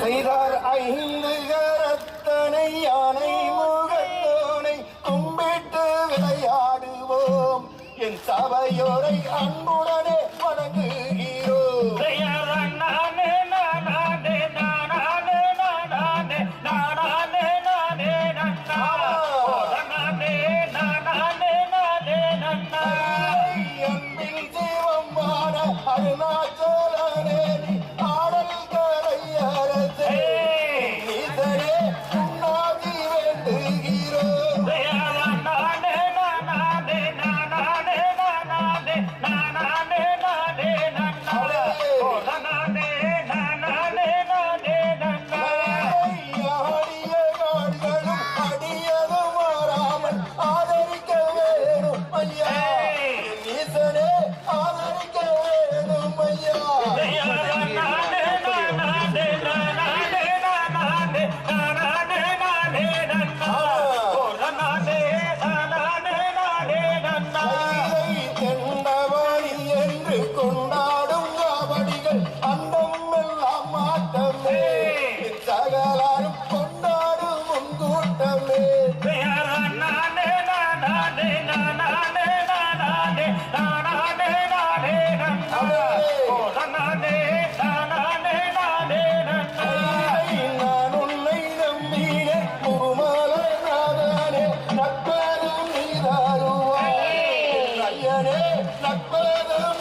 செய்தார் ஐந்து கரத்தனை யானை முகத்தோனை கும்பிட்டு விளையாடுவோம். என் சபையோரை அன்புடனே Like Panther.